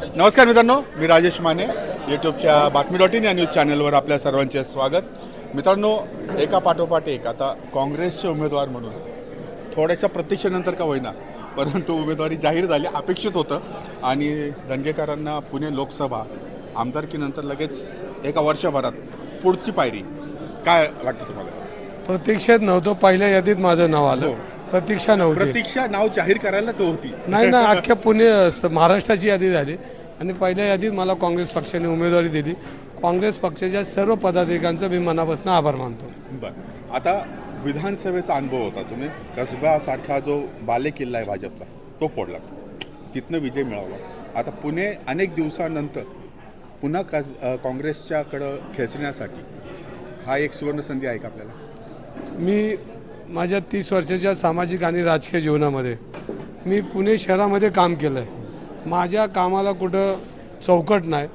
नमस्कार मित्रांनो मी राजेश माने यूट्यूबच्या बातमी डॉट इन या न्यूज चॅनलवर आपल्या सर्वांचे स्वागत. मित्रांनो एका पाठोपाठ एक आता काँग्रेसचे उमेदवार म्हणून. थोड्याशा प्रतीक्षेनंतर का होईना परंतु उमेदवारी जाहीर झाली अपेक्षित होतं. आणि दंगेकरांना पुणे लोकसभा आमदारकीनंतर लगेच एका वर्षभरात पुढची पायरी. काय वाटतं तुम्हाला? प्रतीक्षेत नव्हतं पहिल्या यादीत माझं नाव आलं. प्रतीक्षा नव्हती. प्रतीक्षा नाव जाहीर करायला तो होती. नाही ना अख्ख्या पुणे स- महाराष्ट्राची यादी झाली. आणि पहिल्या यादीत मला काँग्रेस पक्षाने उमेदवारी दिली. काँग्रेस पक्षाच्या सर्व पदाधिकाऱ्यांचा मी मनापासून आभार मानतो. बर. आता विधानसभेचा अनुभव होता तुम्ही. कसब्यासारखा जो बालेकिल्ला आहे भाजपचा तो फोडला. तिथनं विजय मिळवला. आता पुणे अनेक दिवसानंतर पुन्हा कस अ, काँग्रेसच्याकडं खेचण्यासाठी हा एक सुवर्ण संधी आहे का आपल्याला? मी माझ्या तीस वर्षाच्या सामाजिक आणि राजकीय जीवनामध्ये मी पुणे शहरामध्ये काम केलं आहे माझ्या कामाला कुठं चौकट नाही.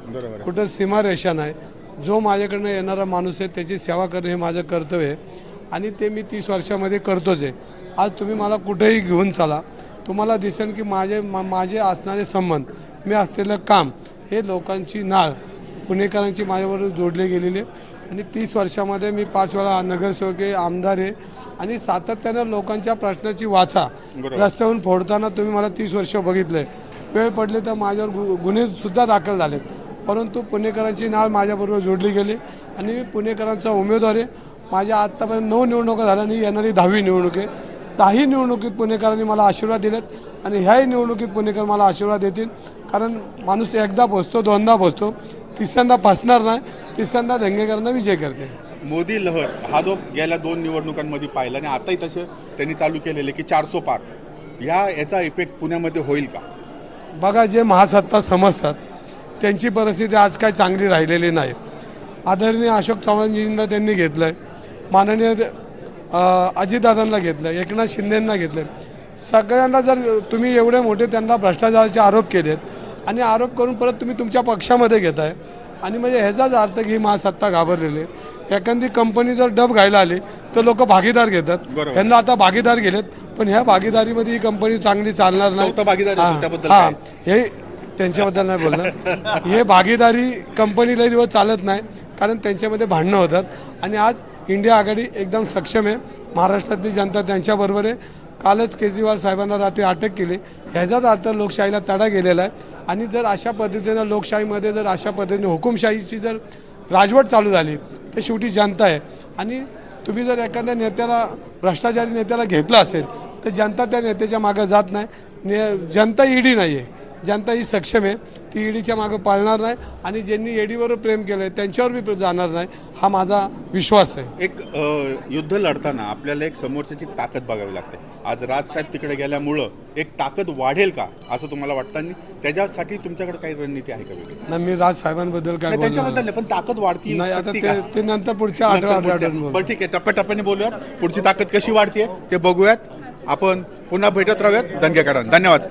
कुठं सीमारेषा नाही. जो माझ्याकडनं येणारा माणूस आहे त्याची सेवा करणं हे माझं कर्तव्य आहे. आणि ते मी तीस वर्षामध्ये करतोच आहे. आज तुम्ही मला कुठेही घेऊन चला. तुम्हाला दिसेल की माझे मा- माझे असणारे संबंध मी असलेलं काम हे लोकांची नाळ पुणेकरांची माझ्याबरोबर जोडले गेलेली. आणि तीस वर्षामध्ये मी पाच वेळा नगरसेवक आहे आमदार आहे. आणि सातत्यानं लोकांच्या प्रश्नाची वाचा. रस्त्यावरून फोडताना तुम्ही मला तीस वर्ष बघितलंय वेळ पडली तर माझ्यावर गु गुन्हे सुद्धा दाखल झालेत. परंतु पुणेकरांची नाळ माझ्याबरोबर जोडली गेली आणि मी पुणेकरांचा उमेदवार आहे. माझ्या आत्तापर्यंत नऊ निवडणुका झाल्या आणि येणारी दहावी निवडणूक आहे. दहाही निवडणुकीत पुणेकरांनी मला आशीर्वाद दिलेत आणि ह्याही निवडणुकीत पुणेकर मला आशीर्वाद देतील. कारण माणूस एकदा पोचतो दोनदा पोचतो. तिसऱ्यांदा फसणार नाही. तिसऱ्यांदा दंगेकरांना विजय करते. मोदी लहर हा जो गेल्या दोन निवडणुकांमध्ये पाहिला आणि आताही तसं त्यांनी चालू केलेले की चारसो पार ह्या याचा इफेक्ट पुण्यामध्ये होईल का? बघा जे महासत्ता समजतात त्यांची परिस्थिती आज काय चांगली राहिलेली नाही. आदरणीय अशोक चव्हाणजींना त्यांनी घेतलं आहे माननीय अजितदादांना घेतलं आहे एकनाथ शिंदेंना घेतलं आहे सगळ्यांना जर तुम्ही एवढे मोठे त्यांना भ्रष्टाचाराचे आरोप केलेत आणि आरोप करून परत तुम्ही तुमच्या पक्षामध्ये घेताय आणि म्हणजे ह्याचाच अर्थ की ही महासत्ता घाबरलेली आहे. एखादी कंपनी जर डब घायला आली तर लोक भागीदार घेतात. ह्यांना आता भागीदार गेलेत पण ह्या भागीदारीमध्ये ही कंपनी चांगली चालणार नाही. हा, हा. हे त्यांच्याबद्दल नाही बोलणार. हे भागीदारी कंपनीला दिवस चालत नाही कारण त्यांच्यामध्ये भांडणं होतात. आणि आज इंडिया आघाडी एकदम सक्षम आहे. महाराष्ट्रातली जनता त्यांच्याबरोबर आहे. कालच केजरीवाल साहेबांना रात्री अटक केली. ह्याचाच अर्थ लोकशाहीला तडा गेलेला आहे. आणि जर अशा पद्धतीनं लोकशाहीमध्ये जर अशा पद्धतीने हुकुमशाहीची जर राजवट चालू झाली ते शेवटी जनता आहे. आणि तुम्ही जर एखाद्या नेत्याला भ्रष्टाचारी नेत्याला घेतलं असेल तर जनता त्या नेत्याच्या मागं जात नाही. ने जनता ईडी नाही आहे जनता ही सक्षम आहे ती ईडीच्या मागं पाळणार नाही आणि ज्यांनी ईडीवर प्रेम केलं आहे त्यांच्यावर बी प्र- जाणार नाही हा माझा विश्वास आहे. एक युद्ध लढताना आपल्याला एक समोरच्याची ताकद बघावी लागते. आज राजसाहेब तिकडे गेल्यामुळं एक ताकद वाढेल का असं तुम्हाला वाटतं? आणि त्याच्यासाठी तुमच्याकडे काही रणनीती आहे का ना मी राज साहेबांबद्दल काय त्यांच्याबद्दल नाही, पण ताकद वाढती नाही आता ते? ते नंतर पुढच्या आठवड्यात बरं ठीक आहे टप्प्याटप्प्याने बोलूयात. पुढची ताकद कशी वाढते ते बघूयात. आपण पुन्हा भेटत राहूयात. दंगेकरांना धन्यवाद.